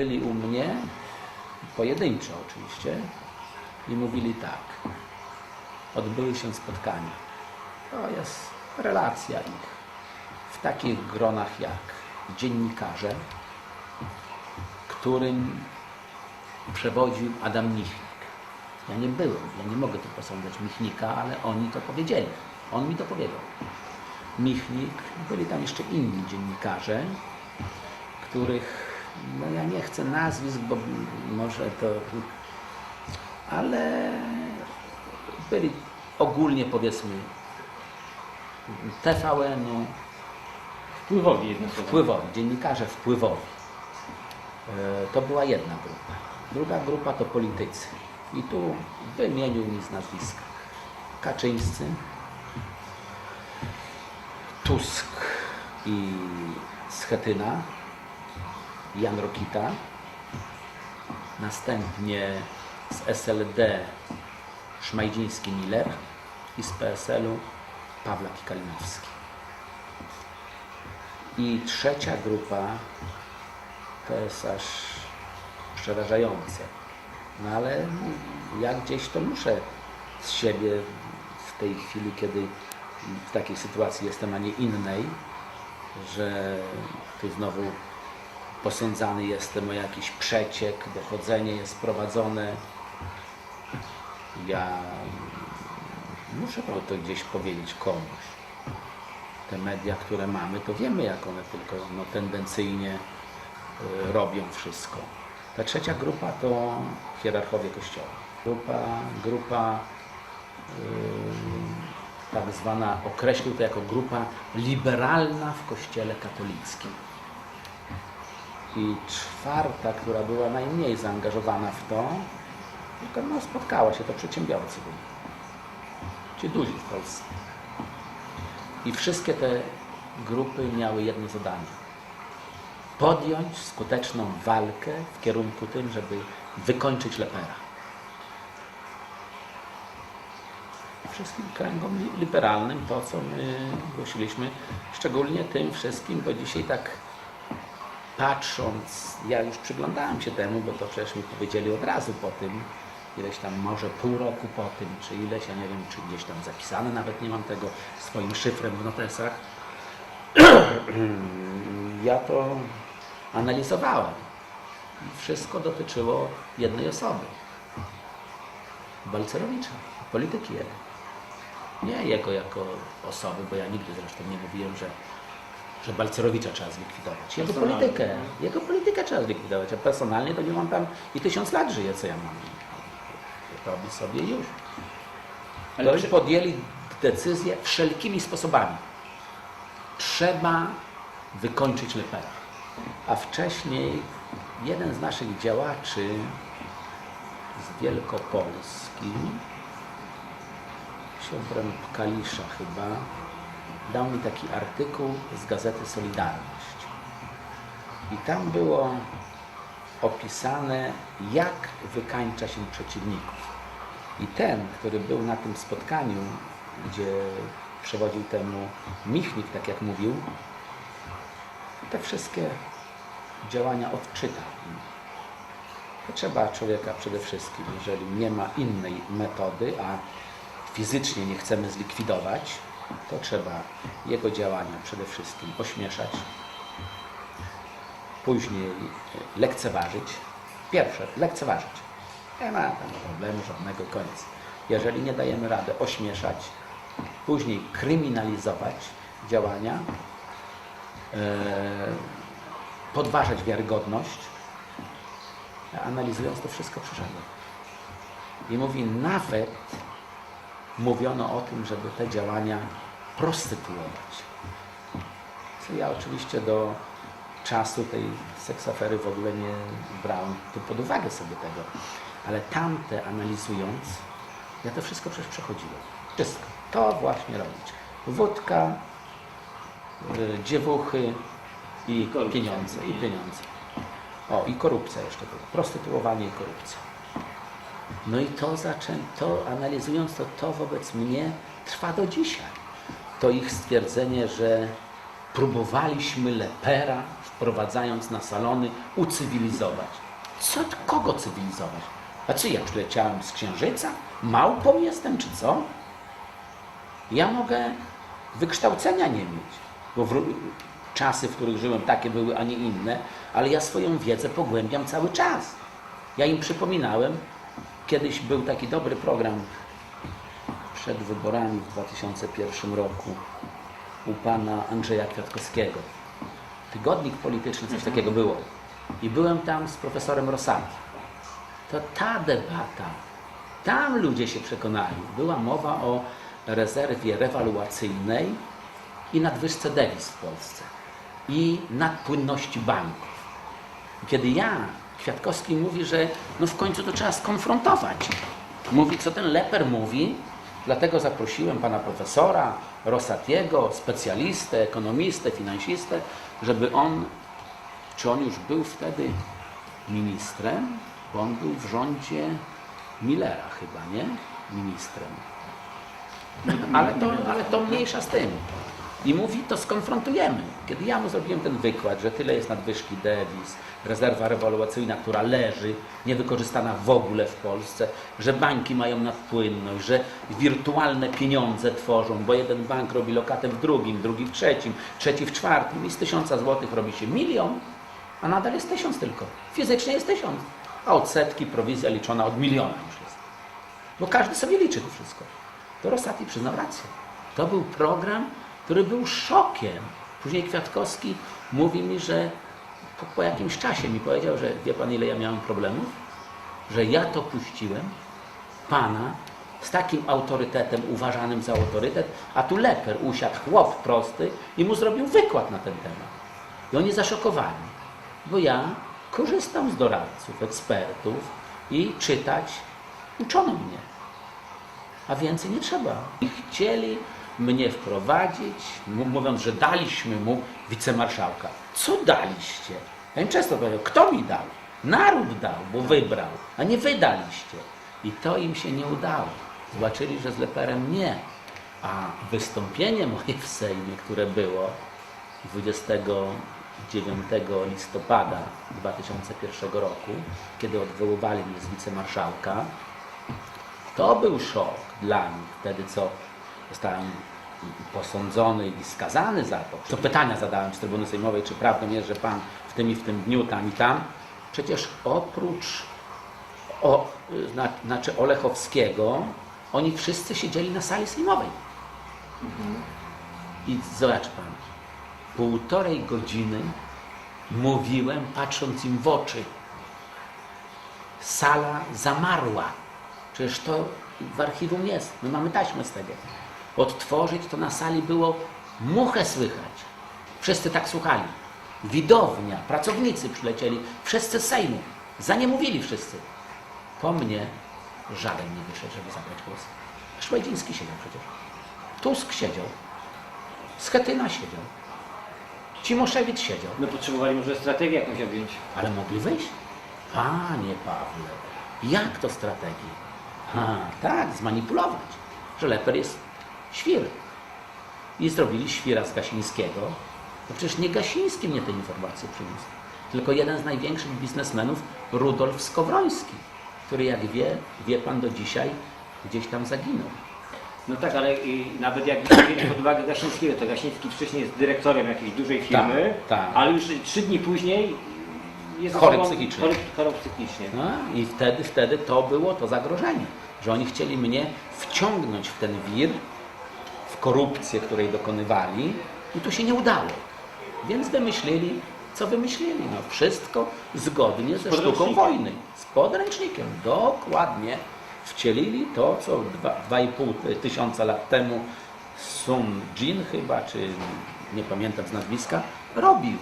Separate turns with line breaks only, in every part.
byli u mnie, pojedynczo oczywiście, i mówili tak. Odbyły się spotkania. To jest relacja ich w takich gronach jak dziennikarze, którym przewodził Adam Michnik. Ja nie byłem, ja nie mogę tu posądzać Michnika, ale oni to powiedzieli. On mi to powiedział. Michnik, byli tam jeszcze inni dziennikarze, których, no ja nie chcę nazwisk, bo może to, ale byli ogólnie powiedzmy TVN-u,
Wpływowi jedno słowo.
wpływowi, dziennikarze wpływowi. E, To była jedna grupa. Druga grupa to politycy. I tu wymienił mi z nazwiska. Kaczyńscy, Tusk i Schetyna, Jan Rokita, następnie z SLD Szmajdziński-Miller i z PSL-u Pawlak i Kalinowski. I trzecia grupa to jest aż przerażające. No ale ja gdzieś to muszę z siebie w tej chwili, kiedy w takiej sytuacji jestem, a nie innej, że tu znowu posądzany jestem o jakiś przeciek, dochodzenie jest prowadzone. Ja muszę to gdzieś powiedzieć komuś te media, które mamy, to wiemy, jak one tylko no, tendencyjnie y, robią wszystko. Ta trzecia grupa to hierarchowie Kościoła. Grupa, grupa y, tak zwana, określił to jako grupa liberalna w Kościele katolickim. I czwarta, która była najmniej zaangażowana w to, tylko no, spotkała się, to przedsiębiorcy byli. Ci duzi w Polsce. I wszystkie te grupy miały jedno zadanie. Podjąć skuteczną walkę w kierunku tym, żeby wykończyć Lepera. Wszystkim kręgom li- liberalnym to, co my głosiliśmy, szczególnie tym wszystkim, bo dzisiaj tak patrząc, ja już przyglądałem się temu, bo to przecież mi powiedzieli od razu po tym, ileś tam może pół roku po tym, czy ileś, ja nie wiem, czy gdzieś tam zapisane, nawet nie mam tego swoim szyfrem w notesach. ja to analizowałem. Wszystko dotyczyło jednej osoby. Balcerowicza, polityki jego. Nie jego jako osoby, bo ja nigdy zresztą nie mówiłem, że, że Balcerowicza trzeba zlikwidować. Jego
Personalnie,
politykę, jego politykę trzeba zlikwidować, a personalnie to nie mam tam i tysiąc lat żyje, co ja mam. Robi sobie już.
Ale
To
przy-
podjęli decyzję wszelkimi sposobami. Trzeba wykończyć Lepera. A wcześniej jeden z naszych działaczy z Wielkopolski, Siobrem Kalisza chyba, dał mi taki artykuł z gazety Solidarność. I tam było opisane, jak wykańcza się przeciwników. I ten, który był na tym spotkaniu, gdzie przewodził temu Michnik, tak jak mówił, te wszystkie działania odczytał. To trzeba człowieka przede wszystkim, jeżeli nie ma innej metody, a fizycznie nie chcemy zlikwidować, to trzeba jego działania przede wszystkim ośmieszać, później lekceważyć. Pierwsze, lekceważyć. Nie ma tam problemu żadnego, koniec. Jeżeli nie dajemy rady ośmieszać, później kryminalizować działania, e, podważać wiarygodność, analizując to wszystko przyszedłem. I mówi, nawet mówiono o tym, żeby te działania prostytuować. Co ja oczywiście do czasu tej seksafery w ogóle nie brałem tu pod uwagę sobie tego. Ale tamte analizując, ja to wszystko przecież przechodziłem. Wszystko. To właśnie robić. Wódka, y, dziewuchy i
Korupcja.
pieniądze. I pieniądze. O, i korupcja jeszcze była. Prostytuowanie i korupcja. No i to to analizując to, to wobec mnie trwa do dzisiaj. To ich stwierdzenie, że próbowaliśmy lepera, wprowadzając na salony, ucywilizować. Co, kogo cywilizować? A czy ja przyleciałem z Księżyca? Małpą jestem, czy co? Ja mogę wykształcenia nie mieć, bo w, czasy, w których żyłem, takie były, a nie inne, ale ja swoją wiedzę pogłębiam cały czas. Ja im przypominałem, kiedyś był taki dobry program przed wyborami w 2001 roku u pana Andrzeja Kwiatkowskiego. Tygodnik polityczny, coś takiego było. I byłem tam z profesorem Rosati. To ta debata, tam ludzie się przekonali. Była mowa o rezerwie rewaluacyjnej i nadwyżce dewiz w Polsce i nadpłynności banków. Kiedy ja, Kwiatkowski mówi, że no w końcu to trzeba skonfrontować. Mówi, co ten leper mówi, dlatego zaprosiłem pana profesora Rosatiego, specjalistę, ekonomistę, finansistę, żeby on, czy on już był wtedy ministrem, bo on był w rządzie Millera chyba, nie? Ministrem. Ale to, ale to mniejsza z tym. I mówi, to skonfrontujemy. Kiedy ja mu zrobiłem ten wykład, że tyle jest nadwyżki dewiz, rezerwa rewaluacyjna, która leży, niewykorzystana w ogóle w Polsce, że banki mają nadpłynność, że wirtualne pieniądze tworzą, bo jeden bank robi lokatę w drugim, drugi w trzecim, trzeci w czwartym i z tysiąca złotych robi się milion, a nadal jest tysiąc tylko. Fizycznie jest tysiąc, a odsetki, prowizja liczona od miliona już jest. Bo każdy sobie liczy to wszystko. To Rosati przyznał rację. To był program, który był szokiem. Później Kwiatkowski mówi mi, że po, po jakimś czasie mi powiedział, że wie pan ile ja miałem problemów? Że ja to puściłem, pana, z takim autorytetem uważanym za autorytet, a tu leper usiadł, chłop prosty i mu zrobił wykład na ten temat. I oni zaszokowani, bo ja korzystam z doradców, ekspertów i czytać uczono mnie a więcej nie trzeba. I chcieli mnie wprowadzić, mówiąc, że daliśmy mu wicemarszałka. Co daliście? Ja im często powiem, kto mi dał? Naród dał, bo wybrał, a nie wy daliście. I to im się nie udało. Zobaczyli, że z Leperem nie. A wystąpienie moje w Sejmie, które było 29 listopada 2001 roku, kiedy odwoływali mnie z wicemarszałka, to był szok dla nich wtedy, co zostałem posądzony i skazany za to. To pytania zadałem z trybuny sejmowej, czy prawdą jest, że Pan w tym i w tym dniu, tam i tam. Przecież oprócz o, zna, znaczy Olechowskiego, oni wszyscy siedzieli na sali sejmowej. I zobacz Pan, półtorej godziny mówiłem, patrząc im w oczy. Sala zamarła. Przecież to w archiwum jest. My mamy taśmę z tego. Odtworzyć to na sali było muchę słychać. Wszyscy tak słuchali. Widownia, pracownicy przylecieli, wszyscy z Sejmu. Za nie mówili wszyscy. Po mnie żaden nie wyszedł, żeby zabrać głos. Szwajdziński siedział przecież. Tusk siedział. Schetyna siedział. Cimoszewicz siedział.
No potrzebowali może strategię jakąś objąć.
Ale mogli wyjść? Panie Pawle, jak to strategia? Ha, tak, zmanipulować, że Leper jest świr. I zrobili świra z Gasińskiego. No przecież nie Gasiński mnie te informacje przyniósł, tylko jeden z największych biznesmenów, Rudolf Skowroński, który jak wie, wie pan do dzisiaj, gdzieś tam zaginął.
No tak, ale i nawet jak wzięli pod uwagę Gasińskiego, to Gasiński wcześniej jest dyrektorem jakiejś dużej firmy,
Tak, tak.
ale już trzy dni później jest
Chory
osobą-
psychicznie.
Chory, chory psychicznie.
No i wtedy, wtedy to było to zagrożenie, że oni chcieli mnie wciągnąć w ten wir, w korupcję, której dokonywali i to się nie udało. Więc wymyślili, co wymyślili. No wszystko zgodnie ze sztuką wojny. Z podręcznikiem. Dokładnie. Wcielili to, co dwa- 2,5 tysiąca lat temu Sun Jin chyba, czy nie pamiętam z nazwiska, robił.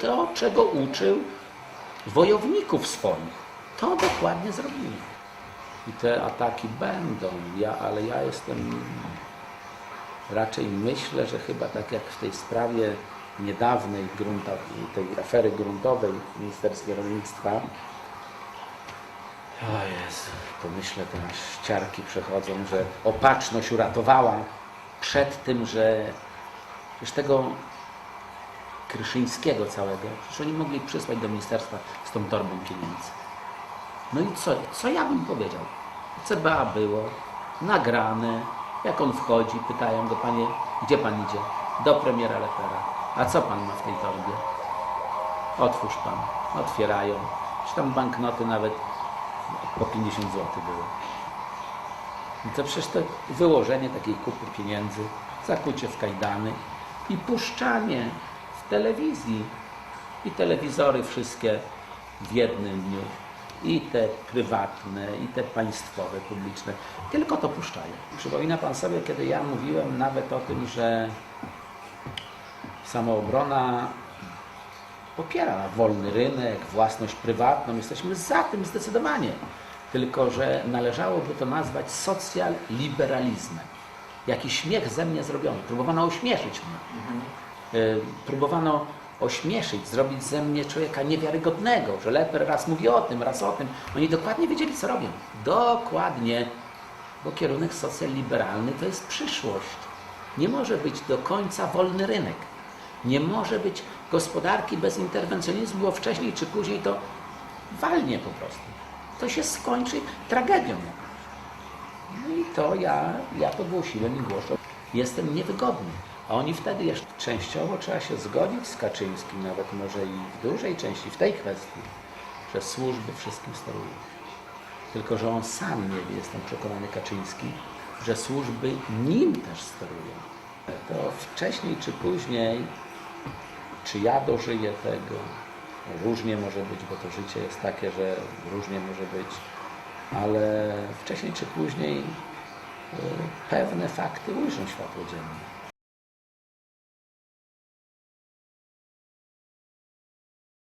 To, czego uczył wojowników swoich. To dokładnie zrobili. I te ataki będą, ja, ale ja jestem raczej myślę, że chyba tak jak w tej sprawie niedawnej tej afery gruntowej w Ministerstwie Rolnictwa. O Jezu, pomyślę, te aż ciarki przechodzą, że opatrzność uratowała przed tym, że przecież tego Kryszyńskiego całego. Przecież oni mogli przysłać do ministerstwa z tą torbą pieniędzy. No i co, co ja bym powiedział? CBA było, nagrane, jak on wchodzi, pytają go, panie, gdzie pan idzie? Do premiera Lepera. A co pan ma w tej torbie? Otwórz pan. Otwierają. Czy tam banknoty nawet po 50 zł były. I to przecież to wyłożenie takiej kupy pieniędzy, zakucie w kajdany i puszczanie w telewizji. I telewizory wszystkie w jednym dniu. I te prywatne, i te państwowe, publiczne. Tylko to puszczają. Przypomina Pan sobie, kiedy ja mówiłem nawet o tym, że samoobrona popiera wolny rynek, własność prywatną. Jesteśmy za tym zdecydowanie. Tylko, że należałoby to nazwać socjal-liberalizmem. Jaki śmiech ze mnie zrobiono. Próbowano ośmieszyć mnie. Y, Próbowano ośmieszyć, zrobić ze mnie człowieka niewiarygodnego, że Leper raz mówi o tym, raz o tym. Oni dokładnie wiedzieli, co robią. Dokładnie. Bo kierunek socjal-liberalny to jest przyszłość. Nie może być do końca wolny rynek. Nie może być gospodarki bez interwencjonizmu, bo wcześniej czy później to walnie po prostu. To się skończy tragedią. No i to ja, ja to głosiłem i głoszę. Jestem niewygodny. A oni wtedy jeszcze częściowo trzeba się zgodzić z Kaczyńskim, nawet może i w dużej części w tej kwestii, że służby wszystkim sterują. Tylko, że on sam nie wie, jestem przekonany Kaczyński, że służby nim też sterują. To wcześniej czy później, czy ja dożyję tego, różnie może być, bo to życie jest takie, że różnie może być, ale wcześniej czy później y, pewne fakty ujrzą światło dzienne.